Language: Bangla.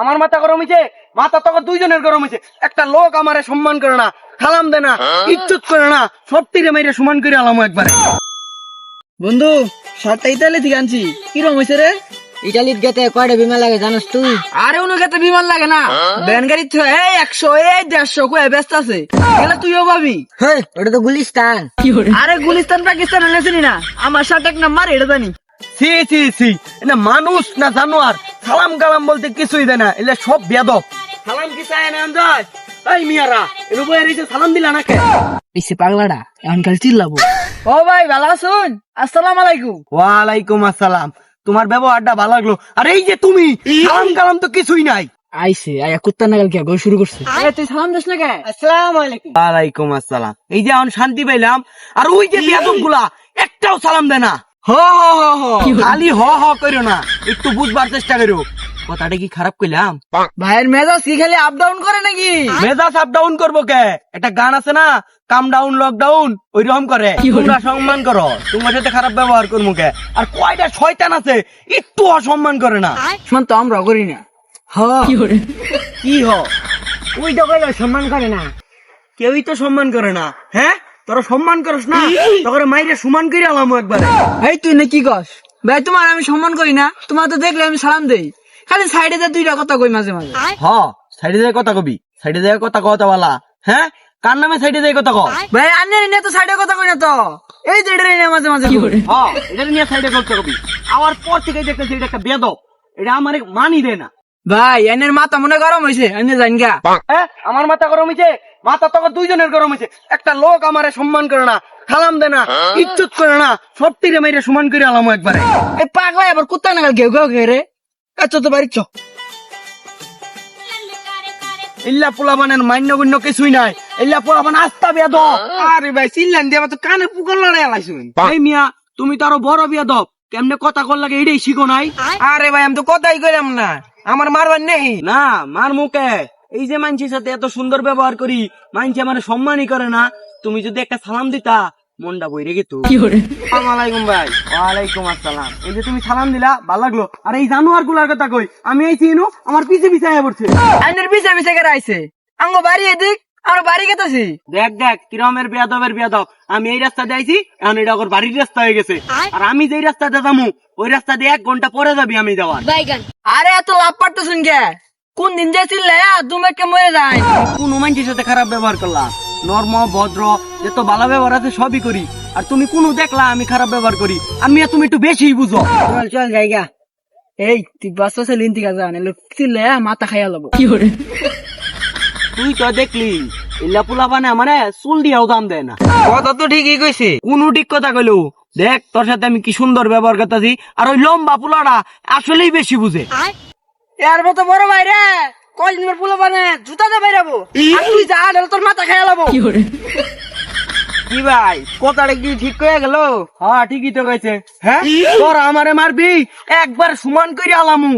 আমার মাথা গরম হয়েছে মাথা তখন দুইজনের গরম হয়েছে একটা লোক আমারে সম্মান করে না সালাম দে না ইজ্জত করে না সব তীরে মেরে সমান করে আলাম একবারে। বন্ধু শার্টটা ইতালি থেকে আনছি। কিরম হয়েছে রে? ইটালির গেতে কয়টা বিমা লাগে জানোস তুই? আরে উনো গেতে বিমান লাগে না। ব্যান গাড়ি তো এই একশো এই দেড়শো কয়ে ব্যস্ত আছে। এগুলো তুইও হেই ওটা তো গুলিস্তান। আরে গুলিস্তান পাকিস্তান এনেছিলি না। আমার শার্ট এক নাম্বার এটা জানি। সি সি সি এটা মানুষ না জানোয়ার? সালাম কালাম বলতে কিছুই দেয় না। এলে সব বেদব সালাম কি চায় না যায় এই মিয়ারা এর উপরে এসে সালাম দিলা না কে এসে পাগলাটা এখন কাল চিল্লাবো। ও ভাই ভালো আছুন? আসসালাম আলাইকুম। ওয়ালাইকুম আসসালাম। তোমার ব্যবহারটা ভালো লাগল। আর এই যে তুমি সালাম কালাম তো কিছুই নাই। আইসে আয়া কুত্তা নাগাল কে গোল শুরু করছে। এ তুই সালাম দিস না কে? আসসালামু আলাইকুম। ওয়ালাইকুম আসসালাম। এই যে এখন শান্তি পাইলাম আর ওই যে বেদবগুলা একটাও সালাম দেয় না। হ হ হ হ। খালি হ হ করো না একটু বুঝবার চেষ্টা করো কথাটা কি খারাপ কইলাম? ভাইয়ের মেজাজ কি খালি আপ ডাউন করে নাকি? মেজাজ আপ ডাউন করব কে? একটা গান আছে না কাম ডাউন লকডাউন ওই রকম করে। তোমরা সম্মান করো তোমার সাথে খারাপ ব্যবহার করব কে? আর কয়টা শয়তান আছে একটু অসম্মান করে না। শুন তো আমরা করি না। হ। কি হ? তুই তো কইলো সম্মান করে না। কেউই তো সম্মান করে না হ্যাঁ? তোরা সম্মান করস না? তোর মাইরে সমান করে আলাম একবারে। এই তুই না কি কস? ভাই তোমার আমি সম্মান করি না তোমার তো দেখলে আমি সালাম দেই। খালি সাইডে যা দুইটা কথা কই মাঝে মাঝে। হ সাইডে যায় কথা কবি সাইডে যায় কথা কথা বলা। হ্যাঁ? কার নামে সাইডে যায় কথা কও? ভাই আন্নের নিয়ে তো সাইডে কথা কই না তো। এই যে এটা নিয়ে মাঝে মাঝে কই। হ্যাঁ এটা নিয়ে সাইডে কথা কবি। আবার পর থেকে দেখতেছি এটা একটা বেদব। এটা আমার মানি দেয় না। ভাই এনের মাথা মনে গরম হয়েছে এনে জান গা। হ্যাঁ? আমার মাথা গরম হয়েছে মাথা তখন দুইজনের গরম হয়েছে। একটা লোক আমারে সম্মান করে না সালাম দে না ইজ্জত করে না সব তীরে মেরে সমান করে আলাম একবারে। এই পাগলা আবার কুত্তা নাগাল কেউ কেউ কে রে। আচ্ছা তো বাড়ি চ। ইল্লা পোলাবানের মান্য গুণ্য কিছুই নাই। ইল্লা পোলাবান আস্তা বেদ আরে ভাই চিল্লান দিয়ে তো কানে পুকুর লড়াই আলাইছুন। এই মিয়া তুমি তো আরও বড় বেদব কেমনে কথা কল লাগে এটাই শিখো নাই? আরে ভাই আমি তো কথাই কইলাম না। আমার মারবার নেই। না মার মুখে। এই যে মানছির সাথে এত সুন্দর ব্যবহার করি মানছি আমার সম্মানই করে না। তুমি যদি একটা সালাম দিতা মনটা বইরে গেত। আলাইকুম ভাই। ওয়ালাইকুম আসসালাম। এই যে তুমি সালাম দিলা ভালো লাগল। আর এই জানোয়ারগুলার কথা কই আমি এই চিনু আমার পিছে পিছে আয়া পড়ছে। আইনের পিছে পিছে করে আইছে। আঙ্গ বাড়ি এদিক আমরা বাড়ি গেতেছি। দেখ দেখ কিরমের বেয়াদবের বেয়াদব। আমি এই রাস্তা দিয়েছি আইছি এখন এটা ওর বাড়ির রাস্তা হয়ে গেছে। আর আমি যেই রাস্তাতে যাব ওই রাস্তা দিয়ে এক ঘণ্টা পরে যাবি আমি যাওয়ার। আরে এত লাভ পারতেছেন কে? কোন দিন যে চিল্লে তুমি কে মরে যায়। কোন মানুষের সাথে খারাপ ব্যবহার করলাম নর্ম ভদ্র যত ভালো ব্যবহার আছে সবই করি। আর তুমি কোন দেখলা আমি খারাপ ব্যবহার করি? আমি তুমি একটু বেশি বুঝো। চল চল জায়গা। এই তুই বাচ্চা ছেলে ইন্তিকা যা নাহলে চিল্লে মাথা খাইয়া লব। কি করে? তুই তো দেখলি ইল্লা পোলা বানে মানে চুল দিয়াও দাম দেয় না। কথা তো ঠিকই কইছে। কোন ঠিক কথা কইলো? দেখ তোর সাথে আমি কি সুন্দর ব্যবহার করতেছি আর ওই লম্বা পোলাটা আসলেই বেশি বুঝে। এর মতো বড় ভাই রে কয়দিন পর পুলো বানে জুতা দে বাইরাবো আর তুই যা নাহলে তোর মাথা খেয়ে লাবো। কি ভাই কথাটা কি ঠিক হয়ে গেল? হ্যাঁ ঠিকই তো কইছে। হ্যাঁ? তোর আমারে মারবি একবার সমান করে আলামু।